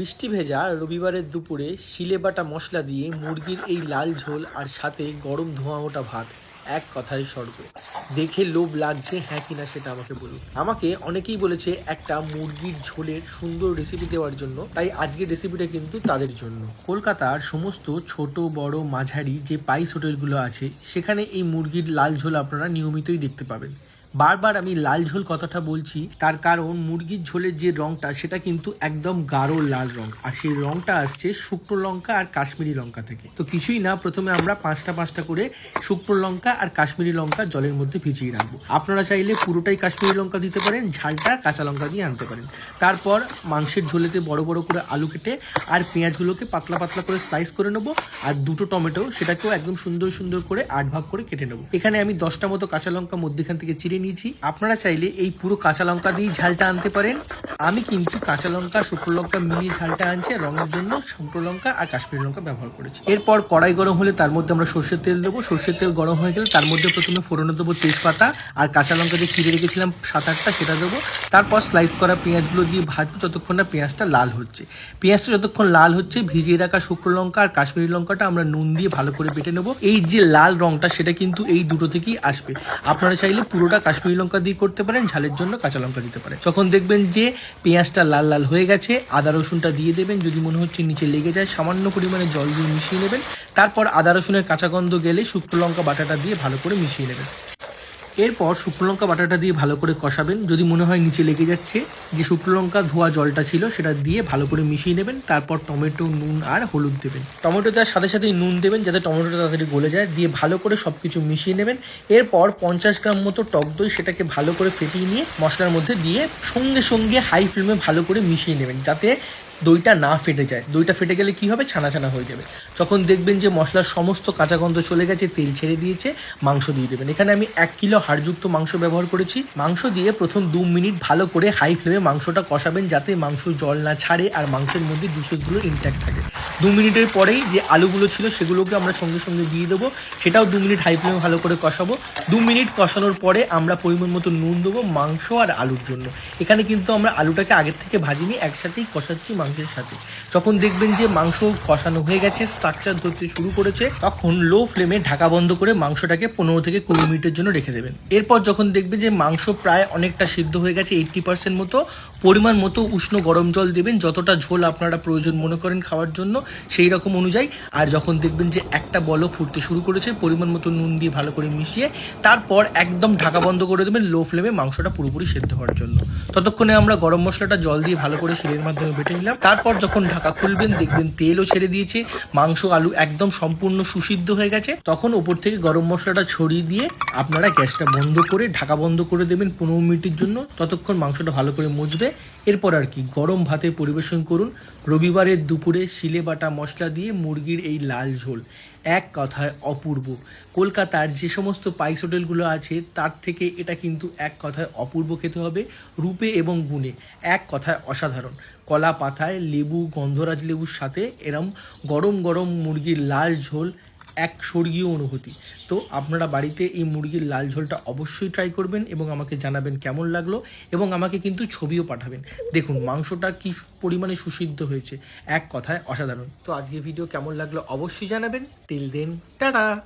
বৃষ্টি ভেজা রবিবারের দুপুরে শিলে বাটা মশলা দিয়ে মুরগির এই লাল ঝোল আর সাথে গরম ধোঁয়া ওটা ভাত, এক কথায় স্বর্গ। দেখে লোভ লাগছে হ্যাঁ কিনা সেটা আমাকে বলুন। আমাকে অনেকেই বলেছে একটা মুরগির ঝোলের সুন্দর রেসিপি দেওয়ার জন্য, তাই আজকের রেসিপিটা কিন্তু তাদের জন্য। কলকাতার সমস্ত ছোট, বড় মাঝারি যে পাইস হোটেলগুলো আছে, সেখানে এই মুরগির লাল ঝোল আপনারা নিয়মিতই দেখতে পাবেন। বারবার আমি লাল ঝোল কথাটা বলছি, তার কারণ মুরগির ঝোলের যে রংটা, সেটা কিন্তু একদম গাঢ় লাল রং। আর সেই রংটা আসছে শুকনো লঙ্কা আর কাশ্মীরি লঙ্কা থেকে। তো কিছুই না, প্রথমে আমরা পাঁচটা পাঁচটা করে শুকনো লঙ্কা আর কাশ্মীরি লঙ্কা জলের মধ্যে ভিজিয়ে রাখব। আপনারা চাইলে পুরোটাই কাশ্মীরি লঙ্কা দিতে পারেন, ঝালটা কাঁচা লঙ্কা দিয়ে আনতে পারেন। তারপর মাংসের ঝোলেতে বড় বড় করে আলু কেটে আর পেঁয়াজগুলোকে পাতলা পাতলা করে স্লাইস করে নেব আর দুটো টমেটো, সেটাকেও একদম সুন্দর সুন্দর করে আট ভাগ করে কেটে নেব। এখানে আমি দশটা মতো কাঁচা লঙ্কা মধ্যেখান থেকে চিড়ে নিয়েছি। আপনারা চাইলে এই পুরো কাঁচা লঙ্কা দিয়ে ঝালটা আনতে পারেন। আমি কিন্তু কাঁচা লঙ্কা, শুকনো লঙ্কা মিলিয়ে ঝালটা আনছি রঙের জন্য শুকনো লঙ্কা আর কাশ্মীরি লঙ্কা ব্যবহার করেছি। এরপর কড়াই গরম হলে তার মধ্যে আমরা সর্ষের তেল দেবো। সর্ষের তেল গরম হয়ে গেলে তার মধ্যে প্রথমে ফোড়নে দেবো তেজপাতা আর কাঁচা লঙ্কা যে চিড়ে রেখেছিলাম সাত আটটা সেটা দেবো। তারপর স্লাইস করা পেঁয়াজগুলো দিয়ে ভাজবো যতক্ষণ না পেঁয়াজটা লাল হচ্ছে। পেঁয়াজটা যতক্ষণ লাল হচ্ছে, ভিজিয়ে রাখা শুকনো লঙ্কা আর কাশ্মীরি লঙ্কাটা আমরা নুন দিয়ে ভালো করে বেটে নেব। এই যে লাল রংটা সেটা কিন্তু এই দুটো থেকেই আসবে। আপনারা চাইলে পুরোটা কাশ্মীরি লঙ্কা দিয়ে করতে পারেন, ঝালের জন্য কাঁচা লঙ্কা দিতে পারেন। যখন দেখবেন যে পেঁয়াজটা লাল লাল হয়ে গেছে, আদা রসুনটা দিয়ে দেবেন, যদি মনে হচ্ছে নিচে লেগে যায়, সামান্য পরিমাণে জল দিয়ে মিশিয়ে নেবেন। তারপর আদা রসুনের কাঁচা গন্ধ গেলে শুকনো লঙ্কা বাটাটা দিয়ে ভালো করে মিশিয়ে নেবেন। এরপর শুকনো লঙ্কা বাটাটা দিয়ে ভালো করে কষাবেন। যদি মনে হয় নিচে লেগে যাচ্ছে, যে শুকনো লঙ্কা ধোয়া জলটা ছিল, সেটা দিয়ে ভালো করে মিশিয়ে নেবেন। তারপর টমেটো, নুন আর হলুদ দেবেন। টমেটো দেওয়ার সাথে সাথেই নুন দেবেন, যাতে টমেটোটা তাড়াতাড়ি গলে যায়। দিয়ে ভালো করে সব কিছু মিশিয়ে নেবেন। এরপর পঞ্চাশ গ্রাম মতো টক দই সেটাকে ভালো করে ফেটিয়ে নিয়ে মশলার মধ্যে দিয়ে সঙ্গে সঙ্গে হাই ফ্লেমে ভালো করে মিশিয়ে নেবেন, যাতে দইটা না ফেটে যায়। দইটা ফেটে গেলে কি হবে? ছানা ছানা হয়ে যাবে। যখন দেখবেন যে মশলার সমস্ত কাঁচা গন্ধ চলে গেছে, তেল ছেড়ে দিয়েছে, মাংস দিয়ে দেবেন। এখানে আমি এক কিলো হাড়যুক্ত মাংস ব্যবহার করেছি। মাংস দিয়ে প্রথম দু মিনিট ভালো করে হাই ফ্লেমে মাংসটা কষাবেন যাতে মাংস জল না ছাড়ে আর মাংসের মধ্যে জুসেসগুলো ইনট্যাক্ট থাকে। দু মিনিটের পরেই যে আলুগুলো ছিল সেগুলোকে আমরা সঙ্গে সঙ্গে দিয়ে দেবো। সেটাও দু মিনিট হাই ফ্লেমে ভালো করে কষাবো। দু মিনিট কষানোর পরে আমরা পরিমাণ মতো নুন দেবো মাংস আর আলুর জন্য। এখানে কিন্তু আমরা আলুটাকে আগের থেকে ভাজিনি, একসাথেই কষাচ্ছি মাংসের সাথে। যখন দেখবেন যে মাংস কষানো হয়ে গেছে স্ট্রাকচার ধরতে শুরু করেছে, তখন লো ফ্লেমে ঢাকা বন্ধ করে মাংসটাকে পনেরো থেকে কুড়ি মিনিটের জন্য রেখে দেবেন। এরপর যখন দেখবেন যে মাংস প্রায় অনেকটা সিদ্ধ হয়ে গেছে এইট্টি পার্সেন্ট মতো পরিমাণ মতো উষ্ণ গরম জল দেবেন, যতটা ঝোল আপনারা প্রয়োজন মনে করেন খাওয়ার জন্য, সেই রকম অনুযায়ী। আর যখন দেখবেন যে একটা বলও ফুটতে শুরু করেছে, পরিমাণ মতো নুন দিয়ে ভালো করে মিশিয়ে, তারপর একদম ঢাকা বন্ধ করে দেবেন লো ফ্লেমে মাংসটা পুরোপুরি সেদ্ধ হওয়ার জন্য। ততক্ষণে আমরা গরম মশলাটা জল দিয়ে ভালো করে শিলের মাধ্যমে বেটে নিলাম। তারপর যখন ঢাকা খুলবেন, দেখবেন তেলও ছেড়ে দিয়েছে, মাংস, আলু একদম সম্পূর্ণ সুসিদ্ধ হয়ে গেছে। তখন ওপর থেকে গরম মশলাটা ছড়িয়ে দিয়ে আপনারা গ্যাসটা বন্ধ করে, ঢাকা বন্ধ করে দেবেন পনেরো মিনিটের জন্য। ততক্ষণ মাংসটা ভালো করে মজবে। এরপর আর কি, গরম ভাতে পরিবেশন করুন। রবিবারের দুপুরে শিলে বাটা মশলা দিয়ে মুরগির এই লাল ঝোল। এক কথায় অপূর্ব। কলকাতার যে সমস্ত পাইস হোটেলগুলো আছে, তার থেকে এটা কিন্তু এক কথায় অপূর্ব খেতে হবে রূপে এবং গুণে। এক কথায় অসাধারণ। কলা পাতায় লেবু, গন্ধরাজ লেবুর সাথে এরম গরম গরম মুরগির লাল ঝোল এক স্বর্গীয় অনুভূতি। তো আপনারা বাড়িতে এই মুরগির লাল ঝোলটা অবশ্যই ট্রাই করবেন এবং আমাকে জানাবেন কেমন লাগল এবং আমাকে কিন্তু ছবিও পাঠাবেন। দেখুন, মাংসটা কি পরিমাণে সুসিদ্ধ হয়েছে। এক কথায় অসাধারণ। তো আজকে ভিডিও কেমন লাগল অবশ্যই জানাবেন। Till then tata